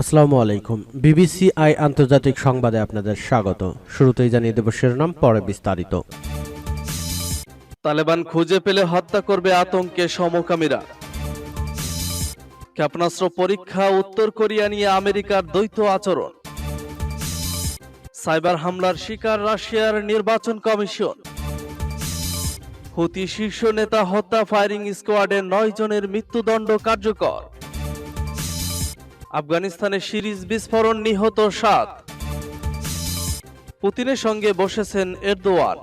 আসসালামু আলাইকুম। BBC I আন্তর্জাতিক সংবাদে আপনাদের স্বাগত। শুরুতেই জানিয়ে দেব শিরোনাম, পরে বিস্তারিত। তালেবান খুঁজে পেলে হত্যা করবে আতঙ্কে সমকামীরা। ক্ষেপণাস্ত্র পরীক্ষা উত্তর কোরিয়া নিয়ে আমেরিকার দ্বৈত আচরণ। সাইবার হামলার শিকার রাশিয়ার নির্বাচন কমিশন। হুতি শীর্ষ নেতা হত্যা ফায়ারিং স্কোয়াডে নয় জনের মৃত্যুদণ্ড কার্যকর। আফগানিস্তানে সিরিজ বিস্ফোরণ নিহত সাত। পুতিনের সঙ্গে বসেছেন এরদোয়ান।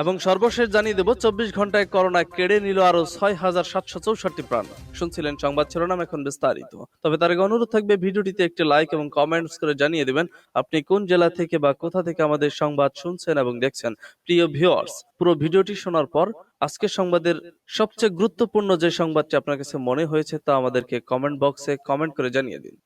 এবং সর্বশেষ জানিয়ে দেব, চব্বিশ ঘন্টায় করোনা কেড়ে নিল আরও ছয় হাজার সাতশো চৌষট্টি প্রাণ। শুনছিলেন সংবাদ শিরোনাম এখন বিস্তারিত। তবে তার অনুরোধ থাকবে, ভিডিওটিতে একটি লাইক এবং কমেন্টস করে জানিয়ে দেবেন, আপনি কোন জেলা থেকে বা কোথা থেকে আমাদের সংবাদ শুনছেন এবং দেখছেন। প্রিয় ভিউয়ার্স পুরো ভিডিওটি শোনার পর আজকের সংবাদের সবচেয়ে গুরুত্বপূর্ণ যে সংবাদটি আপনার কাছে মনে হয়েছে তা আমাদেরকে কমেন্ট বক্সে কমেন্ট করে জানিয়ে দিন।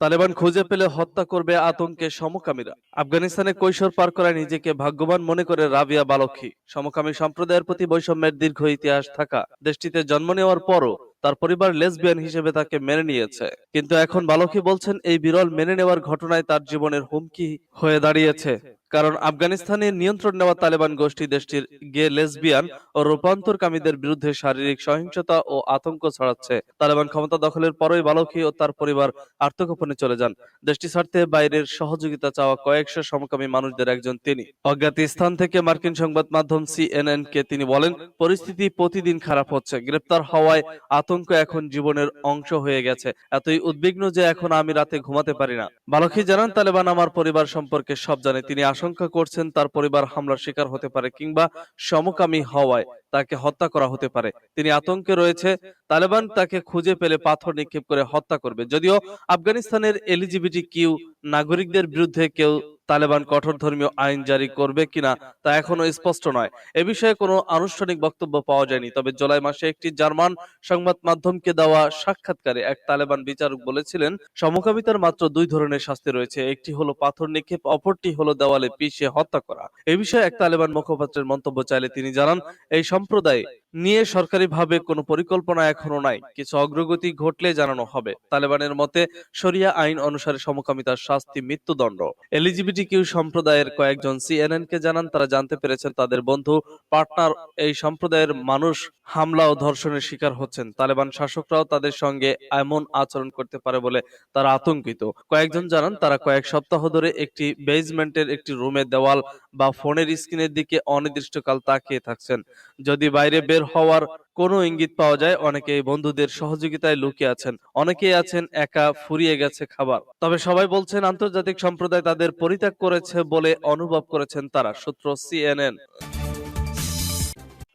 তালেবান খুঁজে পেলে হত্যা করবে আতঙ্কে সমকামীরা। আফগানিস্তানে কৈশোর পার করায় নিজেকে ভাগ্যবান মনে করে রাবিয়া বালক্ষী। সমকামী সম্প্রদায়ের প্রতি বৈষম্যের দীর্ঘ ইতিহাস থাকা, দেশটিতে জন্ম নেওয়ার পরও তার পরিবার লেসবিয়ান হিসেবে তাকে মেনে নিয়েছে। কিন্তু এখন বালকী বলছেন, এই বিরল মেনে নেওয়ার ঘটনায় তার জীবনের হুমকি হয়ে দাঁড়িয়েছে। কারণ আফগানিস্তানে নিয়ন্ত্রণ নেওয়া তালেবান গোষ্ঠী দেশটির গে লেসবিয়ান ও রূপান্তরকামীদের বিরুদ্ধে শারীরিক সহিংসতা ও আতঙ্ক ছড়াচ্ছে। তালেবান ক্ষমতা দখলের পরই বালখি ও তার পরিবার আত্মগোপনে চলে যান। দেশটি ছাড়তে বাইরের সহযোগিতা চাওয়া কয়েকশো সমকামী মানুষদের একজন তিনি। অজ্ঞাতি স্থান থেকে মার্কিন সংবাদ মাধ্যম সিএনএন কে তিনি বলেন, পরিস্থিতি প্রতিদিন খারাপ হচ্ছে। গ্রেপ্তার হওয়ায় আতঙ্ক এখন জীবনের অংশ হয়ে গেছে। এতই উদ্বিগ্ন যে এখন আমি রাতে ঘুমাতে পারি না। বালখি জানান, তালেবান আমার পরিবার সম্পর্কে সব জানে। তিনি আশঙ্কা করছেন তার পরিবার হামলার শিকার হতে পারে কিংবা সমকামী হওয়ায় তাকে হত্যা করা হতে পারে। তিনি আতঙ্কে রয়েছে, তালেবান তাকে খুঁজে পেলে পাথর নিক্ষেপ করে হত্যা করবে। যদিও আফগানিস্তানের এলিজিবিটি কিউ নাগরিকদের বিরুদ্ধে কেউ তালেবান কঠোর ধর্মীয় আইন জারি করবে কিনা তা এখনও স্পষ্ট নয়। এ বিষয়ে কোনো আনুষ্ঠানিক বক্তব্য পাওয়া যায়নি। তবে জুলাই মাসে একটি জার্মান সংবাদ মাধ্যমকে দেওয়া সাক্ষাৎকারে এক তালেবান বিচারক বলেছিলেন, সমকামিতার মাত্র দুই ধরনের শাস্তি রয়েছে। একটি হলো পাথর নিক্ষেপ, অপরটি হলো দেওয়ালে পিষে হত্যা করা। এ বিষয়ে এক তালেবান মুখপাত্রের মন্তব্য চাইলে তিনি জানান, এই সম্প্রদায় নিয়ে সরকারিভাবে কোনো পরিকল্পনা এখনও নাই। কিছু অগ্রগতি ঘটলে জানানো হবে। তালেবানের মতে সরিয়া আইন অনুসারে সমকামিতার শাস্তি মৃত্যুদণ্ড। এলিজিবিটি কিউ সম্প্রদায়ের কয়েকজন সিএনএন কে জানান, তারা জানতে পেরেছেন তাদের বন্ধু, পার্টনার, এই সম্প্রদায়ের মানুষ হামলা ও ধর্ষণের শিকার হচ্ছেন। তালেবান শাসকরাও তাদের সঙ্গে এমন আচরণ করতে পারে বলে তারা আতঙ্কিত। কয়েকজন জানান, তারা কয়েক সপ্তাহ ধরে একটি বেজমেন্টের একটি রুমে দেওয়াল বা ফোনের স্ক্রিনের দিকে অনির্দিষ্টকাল তাকিয়ে থাকছেন। যদি বাইরে বের হওয়ার কোনো ইঙ্গিত পাওয়া যায়, অনেকেই বন্ধুদের সহযোগিতায় লুকিয়ে আছেন। অনেকেই আছেন, একা ফুরিয়ে গেছে খাবার। তবে সবাই বলছেন, আন্তর্জাতিক সম্প্রদায় তাদের পরিত্যাগ করেছে বলে অনুভব করেছেন তারা, সূত্র সিএনএন।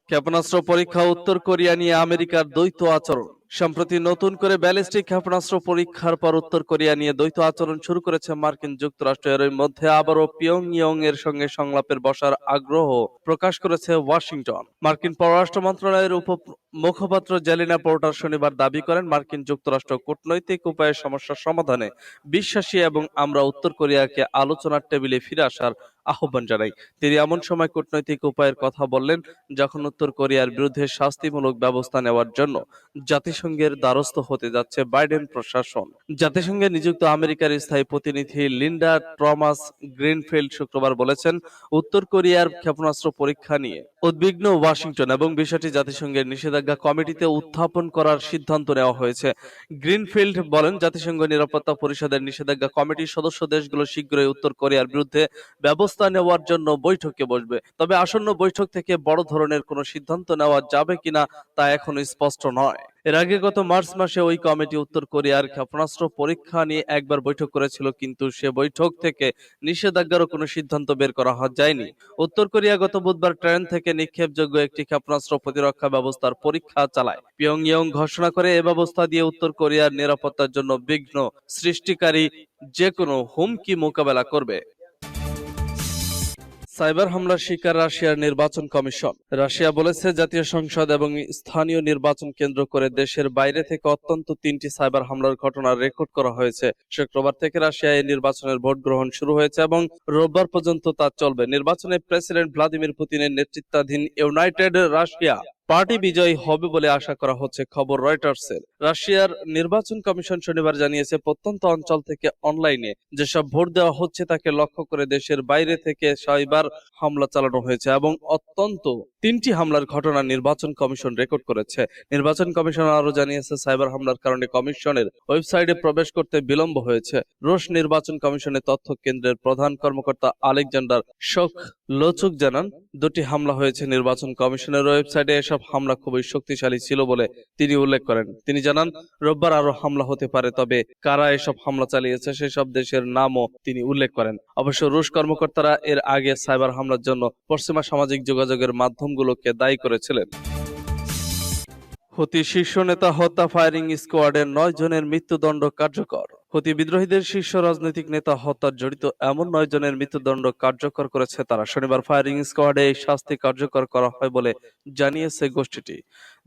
ক্ষেপণাস্ত্র পরীক্ষা উত্তর কোরিয়া নিয়ে আমেরিকার দ্বৈত আচরণ। সম্প্রতি নতুন করে ব্যালিস্টিক ক্ষেপণাস্ত্র পরীক্ষার পর উত্তর কোরিয়া নিয়ে দ্বৈত আচরণ শুরু করেছে মার্কিন যুক্তরাষ্ট্র। এর মধ্যে আবারও পিয়ং ইয়ং এর সঙ্গে সংলাপের বসার আগ্রহ প্রকাশ করেছে ওয়াশিংটন। মার্কিন পররাষ্ট্র মন্ত্রণালয়ের উপ মুখপাত্র জেলিনা পোর্টার শনিবার দাবি করেন, মার্কিন যুক্তরাষ্ট্র কূটনৈতিক উপায়ে সমস্যার সমাধানে বিশ্বাসী এবং আমরা উত্তর কোরিয়াকে আলোচনার টেবিলে ফিরে আসার আহ্বান জানাই। তিনি এমন সময় কূটনৈতিক উপায়ের কথা বললেন, যখন উত্তর কোরিয়ার বিরুদ্ধে শাস্তিমূলক ব্যবস্থা নেওয়ার জন্য জাতিসংঘের দ্বারস্থ হতে যাচ্ছে বাইডেন প্রশাসন। জাতিসংঘে নিযুক্ত আমেরিকার স্থায়ী প্রতিনিধি লিন্ডা ট্রমাস গ্রিনফিল্ড শুক্রবার বলেছেন, উত্তর কোরিয়ার ক্ষেপণাস্ত্র পরীক্ষা নিয়ে। উদ্বিগ্ন ওয়াশিংটন এবং বিষয়টি জাতিসংঘের নিষেধাজ্ঞা কমিটিতে উত্থাপন করার সিদ্ধান্ত নেওয়া হয়েছে। গ্রিনফিল্ড বলেন, জাতিসংঘ নিরাপত্তা পরিষদের নিষেধাজ্ঞা কমিটির সদস্য দেশগুলো শীঘ্রই উত্তর কোরিয়ার বিরুদ্ধে ব্যবস্থা নেওয়ার জন্য বৈঠকে বসবে। তবে আসন্ন বৈঠক থেকে বড় ধরনের কোনো সিদ্ধান্ত নেওয়া যাবে কিনা তা এখনও স্পষ্ট নয়। এর আগে গত মার্চ মাসে ওই কমিটি উত্তর কোরিয়ার ক্ষেপণাস্ত্র পরীক্ষা নিয়ে একবার বৈঠক করেছিল, কিন্তু সে বৈঠক থেকে নিষেধাজ্ঞারও কোনো সিদ্ধান্ত বের করা যায়নি। উত্তর কোরিয়া গত বুধবার ট্রেন থেকে নিক্ষেপযোগ্য একটি ক্ষেপণাস্ত্র প্রতিরক্ষা ব্যবস্থার পরীক্ষা চালায়। পিয়ংইয়ং ঘোষণা করে এ ব্যবস্থা দিয়ে উত্তর কোরিয়ার নিরাপত্তার জন্য বিঘ্ন সৃষ্টিকারী যে কোনো হুমকি মোকাবেলা করবে। সাইবার হামলার শিকার রাশিয়ার নির্বাচন কমিশন। রাশিয়া বলেছে, জাতীয় সংসদ এবং স্থানীয় নির্বাচন কেন্দ্র করে দেশের বাইরে থেকে অত্যন্ত তিনটি সাইবার হামলার ঘটনা রেকর্ড করা হয়েছে। শুক্রবার থেকে রাশিয়ায় নির্বাচনের ভোট গ্রহণ শুরু হয়েছে এবং রোববার পর্যন্ত তা চলবে। নির্বাচনে প্রেসিডেন্ট ভ্লাদিমির পুতিনের নেতৃত্বাধীন ইউনাইটেড রাশিয়া পার্টি বিজয়ী হবে বলে আশা করা হচ্ছে খবর রয়টার্সের। রাশিয়ার নির্বাচন কমিশন শনিবার জানিয়েছে, প্রত্যন্ত অঞ্চল থেকে অনলাইনে যেসব ভোট দেওয়া হচ্ছে তাকে লক্ষ্য করে দেশের বাইরে থেকে সাইবার হামলা চালানো হয়েছে এবং অত্যন্ত তিনটি হামলার ঘটনা নির্বাচন কমিশন রেকর্ড করেছে। নির্বাচন কমিশন আরও জানিয়েছে, সাইবার হামলার কারণে কমিশনের ওয়েবসাইটে প্রবেশ করতে বিলম্ব হয়েছে। রুশ নির্বাচন কমিশনের তথ্য কেন্দ্রের প্রধান কর্মকর্তা আলেকজান্ডার শোক লোচুক জানান, দুটি হামলা হয়েছে নির্বাচন কমিশনের ওয়েবসাইটে। এসব হামলা খুবই শক্তিশালী ছিল বলে তিনি উল্লেখ করেন। তিনি জানান, রোববার আরও হামলা হতে পারে, তবে কারা এসব হামলা চালিয়েছে সেসব দেশের নামও তিনি উল্লেখ করেন। অবশ্য রুশ কর্মকর্তারা এর আগে সাইবার হামলার জন্য পশ্চিমা সামাজিক যোগাযোগের মাধ্যমগুলোকে দায়ী করেছিলেন। হতি শীর্ষ নেতা হত্যা ফায়ারিং স্কোয়াডের নয় জনের মৃত্যুদণ্ড কার্যকর। হুতি বিদ্রোহীদের শীর্ষ রাজনৈতিক নেতা হত্যার জড়িত এমন নয় জনের মৃত্যুদণ্ড কার্যকর করেছে তারা। শনিবার ফায়ারিং স্কোয়াডে এই শাস্তি কার্যকর করা হয় বলে জানিয়েছে গোষ্ঠীটি।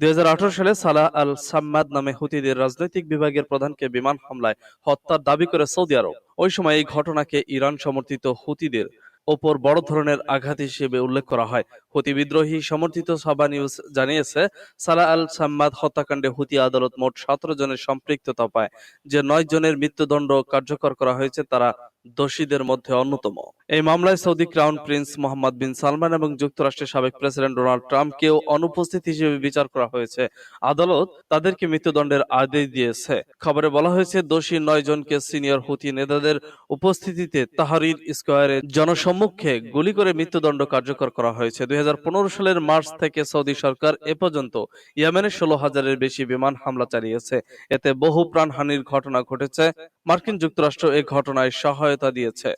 দুই হাজার আঠারো সালে সালাহ আল সাম্মাদ নামে হুতিদের রাজনৈতিক বিভাগের প্রধানকে বিমান হামলায় হত্যার দাবি করে সৌদি আরব। ওই সময় এই ঘটনাকে ইরান সমর্থিত হুতিদের ওপর বড় ধরনের আঘাত হিসেবে উল্লেখ করা হয়। হুতি বিদ্রোহী সমর্থিত সাবা নিউজ জানিয়েছে, সালা আল সাম্মাদ হত্যাকাণ্ডে হুতি আদালত মোট সতেরো জনের সম্পৃক্ততা পায়। যে নয় জনের মৃত্যুদণ্ড কার্যকর করা হয়েছে, তারা দোষীদের মধ্যে অন্যতম। এই মামলায় Saudi crown prince Mohammed bin Salman এবং যুক্তরাষ্ট্রের সাবেক প্রেসিডেন্ট ডোনাল্ড ট্রাম্পকেও অনুপস্থিত হিসেবে বিচার করা হয়েছে। আদালত তাদেরকে মৃত্যুদণ্ডের আদেশ দিয়েছে। খবরে বলা হয়েছে, দোষী নয় জনকে সিনিয়র হুতি নেতাদের উপস্থিতিতে তাহারির স্কোয়ারে জনসম্মুখে গুলি করে মৃত্যুদণ্ড কার্যকর করা হয়েছে। দুই হাজার পনেরো সালের মার্চ থেকে সৌদি সরকার এ পর্যন্ত ইয়েমেনের ষোলো হাজারের বেশি বিমান হামলা চালিয়েছে। এতে বহু প্রাণহানির ঘটনা ঘটেছে। মার্কিন যুক্তরাষ্ট্র এ ঘটনায় সহায়তা দিয়েছে।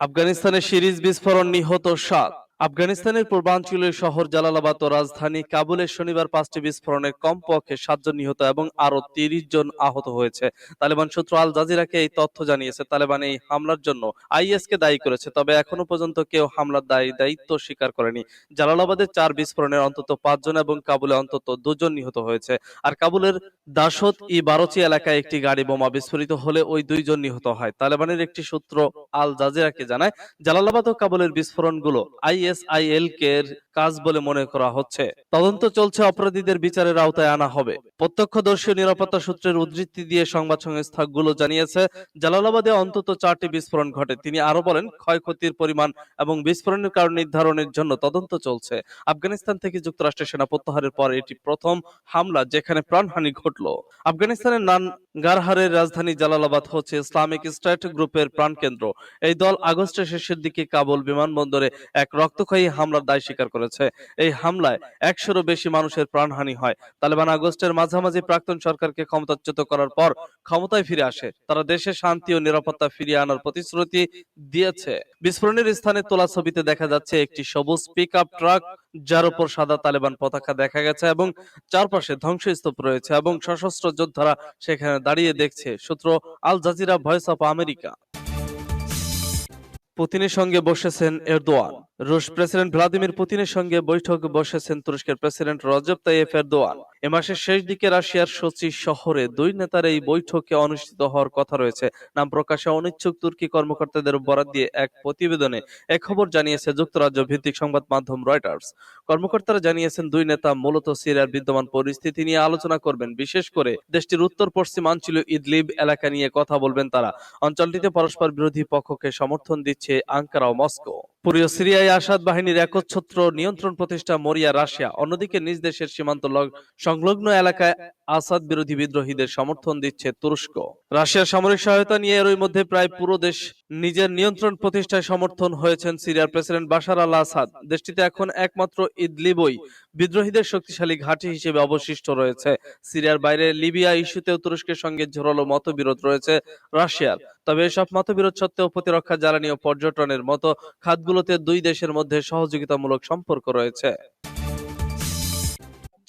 আফগানিস্তানের সিরিজ বিস্ফোরণ নিহত সাত। আফগানিস্তানের পূর্বাঞ্চলীয় শহর জালালাবাদ ও রাজধানী কাবুলের শনিবার পাঁচটি বিস্ফোরণে কমপক্ষে সাতজন নিহত এবং আরও তিরিশ জন আহত হয়েছে। তালেবান সূত্র আল জাজিরাকে এই তথ্য জানিয়েছে, তালেবান এই হামলার জন্য আইএস কে দায়ী করেছে, তবে এখনও পর্যন্ত কেউ হামলার দায়ী, দায়িত্ব স্বীকার করেনি। জালালাবাদের চার বিস্ফোরণের অন্তত পাঁচজন এবং কাবুলে অন্তত দুজন নিহত হয়েছে। আর কাবুলের দাসত ই বারোচি এলাকায় একটি গাড়ি বোমা বিস্ফোরিত হলে ওই দুইজন নিহত হয়। তালেবানের একটি সূত্র আল জাজিরাকে জানায়, জালালাবাদ ও কাবুলের বিস্ফোরণগুলো আইএসআইএল কে এর কাজ বলে মনে করা হচ্ছে। তদন্ত চলছে, অপরাধীদের বিচারের আওতায় আনা হবে। প্রত্যক্ষদর্শী নিরাপত্তা সূত্রের উদ্ধৃতি দিয়ে সংবাদ সংস্থাগুলো জানিয়েছে, জালালাবাদে অন্তত চারটি বিস্ফোরণ ঘটে। তিনি আরও বলেন, ক্ষয়ক্ষতির পরিমাণ এবং বিস্ফোরণের কারণ নির্ধারণের জন্য তদন্ত চলছে। আফগানিস্তান থেকে যুক্তরাষ্ট্রের সেনা প্রত্যাহারের পর এটি প্রথম হামলা যেখানে প্রাণহানি ঘটল। আফগানিস্তানের নান গারহারের রাজধানী জালালাবাদ হচ্ছে ইসলামিক স্টেট গ্রুপের প্রাণকেন্দ্র। এই দল আগস্টের শেষের দিকে কাবুল বিমানবন্দরে এক রক্তক্ষয়ী হামলার দায় স্বীকার করেছে। এই হামলায় একশোরও বেশি মানুষের প্রাণহানি হয়। তালেবান আগস্টের মাঝামাঝি প্রাক্তন সরকারকে ক্ষমতাচ্যুত করার পর ক্ষমতায় ফিরে আসে। তারা দেশে শান্তি ও নিরাপত্তা ফিরিয়ে আনার প্রতিশ্রুতি দিয়েছে। বিস্ফোরণের স্থানে তোলা ছবিতে দেখা যাচ্ছে একটি সবুজ পিক আপ ট্রাক, যার উপর সাদা তালেবান পতাকা দেখা গেছে এবং চারপাশে ধ্বংসস্তূপ রয়েছে এবং সশস্ত্র যোদ্ধারা সেখানে দাঁড়িয়ে দেখছে সূত্র Al Jazeera voice of America. পুতিনের সঙ্গে বসেছেন এরদোয়ান। রুশ প্রেসিডেন্ট ভ্লাদিমির পুতিনের সঙ্গে বৈঠক বসেছেন তুরস্কের প্রেসিডেন্ট রজব তাইয়েফ এরদোয়ান। এ মাসের শেষ দিকে রাশিয়ার সোচি শহরে দুই নেতার এই বৈঠকে অনুষ্ঠিত হওয়ার কথা রয়েছে। নাম প্রকাশে অনিচ্ছুক তুর্কি কর্মকর্তাদের বরাদ দিয়ে এক প্রতিবেদনে এ খবর জানিয়েছে যুক্তরাজ্য ভিত্তিক সংবাদ মাধ্যম রয়টার্স। কর্মকর্তারা জানিয়েছেন, দুই নেতা মূলত সিরিয়ার বিদ্যমান পরিস্থিতি নিয়ে আলোচনা করবেন। বিশেষ করে দেশটির উত্তর পশ্চিমাঞ্চল ইদলিব এলাকা নিয়ে কথা বলবেন তারা। অঞ্চলটিতে পরস্পর বিরোধী পক্ষকে সমর্থন দিচ্ছে আঙ্কারা ও মস্কো। পুরীয় সিরিয়ায় আসাদ বাহিনীর একচ্ছত্র নিয়ন্ত্রণ প্রতিষ্ঠা মরিয়া, রাশিয়া। অন্যদিকে নিজ দেশের সীমান্ত সংলগ্ন এলাকায় আসাদ বিরোধী বিদ্রোহীদের সমর্থন দিচ্ছে তুরস্ক। রাশিয়ার সামরিক সহায়তা নিয়ে এরই মধ্যে প্রায় পুরো দেশ নিজের নিয়ন্ত্রণ প্রতিষ্ঠায় সমর্থন হয়েছেন সিরিয়ার প্রেসিডেন্ট বাশার আল আসাদ। দেশটিতে এখন একমাত্র ইদলিবই বিদ্রোহীদের শক্তিশালী ঘাঁটি হিসেবে অবশিষ্ট রয়েছে। সিরিয়ার বাইরে লিবিয়া ইস্যুতেও তুরস্কের সঙ্গে ঝোরালো মতবিরোধ রয়েছে রাশিয়ার। তবে এসব মতবিরোধ সত্ত্বেও প্রতিরক্ষা জ্বালানি ও পর্যটনের মতো খাতগুলোতে দুই দেশের মধ্যে সহযোগিতামূলক সম্পর্ক রয়েছে।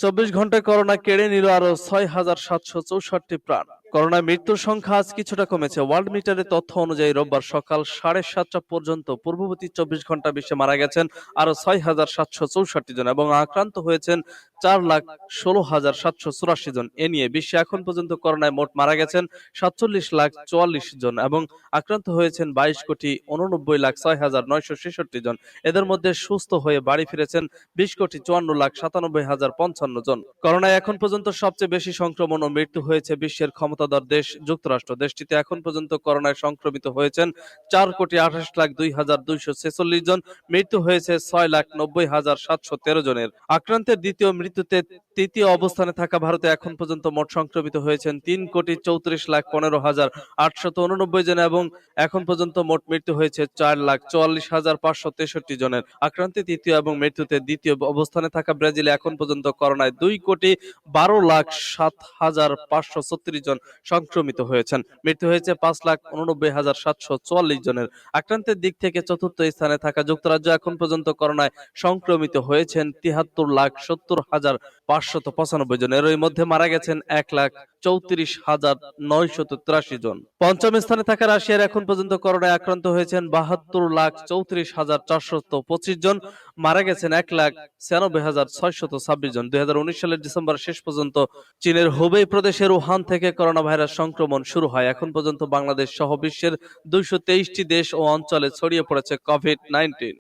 চব্বিশ ঘন্টায় করোনা কেড়ে নিল আরও ছয় হাজার সাতশো চৌষট্টি প্রাণ। করোনা মৃত্যুর সংখ্যা আজ কিছুটা কমেছে। ওয়ার্ল্ড মিটারের তথ্য অনুযায়ী রোববার সকাল সাড়ে সাতটা পর্যন্ত পূর্ববর্তী চব্বিশ ঘণ্টা বিশ্বে মারা গেছেন আরও ছয় হাজার সাতশো চৌষট্টি জন এবং আক্রান্ত হয়েছেন চার লাখ ষোলো হাজার সাতশো চুরাশি জন। এ নিয়ে বিশ্বে এখন পর্যন্ত করোনায় মোট মারা গেছেন সাতচল্লিশ লাখ চুয়াল্লিশ জন এবং আক্রান্ত হয়েছেন বাইশ কোটি উননব্বই লাখ ছয় হাজার নয়শো ছেষট্টি জন। এদের মধ্যে সুস্থ হয়ে বাড়ি ফিরেছেন বিশ কোটি চুয়ান্ন লাখ সাতানব্বই হাজার পঞ্চান্ন জন। করোনায় এখন পর্যন্ত সবচেয়ে বেশি সংক্রমণ ও মৃত্যু হয়েছে বিশ্বের ক্ষমতাধর দেশ, যুক্তরাষ্ট্র। দেশটিতে এখন পর্যন্ত করোনায় সংক্রমিত হয়েছেন চার কোটি আঠাশ লাখ দুই হাজার দুইশো ছেচল্লিশ জন। মৃত্যু হয়েছে ছয় লাখ নব্বই হাজার সাতশো তেরো জনের। আক্রান্তের দ্বিতীয় মৃত্যুতে তৃতীয় অবস্থানে থাকা ভারতে এখন পর্যন্ত মোট সংক্রমিত হয়েছেন তিন কোটি চৌত্রিশ লাখ পনেরো হাজার আটশত উননব্বই জন এবং এখন পর্যন্ত মোট মৃত্যু হয়েছে চার লাখ চুয়াল্লিশ হাজার পাঁচশো তেষট্টি জনের। আক্রান্তে তৃতীয় এবং মৃত্যুতে দ্বিতীয় অবস্থানে থাকা ব্রাজিলে এখন পর্যন্ত করোনায় দুই কোটি বারো লাখ সাত হাজার পাঁচশো ছত্রিশ জন সংক্রমিত হয়েছেন। মৃত্যু হয়েছে পাঁচ লাখ উননব্বই হাজার সাতশো চুয়াল্লিশ জনের। আক্রান্তের দিক থেকে চতুর্থ স্থানে থাকা যুক্তরাজ্য এখন পর্যন্ত করোনায় সংক্রমিত হয়েছেন তিহাত্তর লাখ সত্তর হাজার পাঁচশত পঁচানব্বই জন। এর মধ্যে মারা গেছেন এক লাখ চৌত্রিশ হাজার নয়শত তিরাশি জন। পঞ্চম স্থানে থাকা রাশিয়ার এখন পর্যন্ত করোনায় আক্রান্ত হয়েছেন বাহাত্তর লাখ চৌত্রিশ হাজার চারশত পঁচিশ জন। মারা গেছেন এক লাখ ছিয়ানব্বই হাজার ছয়শত ছাব্বিশ জন। দুই হাজার উনিশ সালের ডিসেম্বর শেষ পর্যন্ত চীনের হুবেই প্রদেশের উহান থেকে করোনা ভাইরাস সংক্রমণ শুরু হয়। এখন পর্যন্ত বাংলাদেশ সহ বিশ্বের দুইশো তেইশটি দেশ ও অঞ্চলে ছড়িয়ে পড়েছে কোভিড নাইন্টিন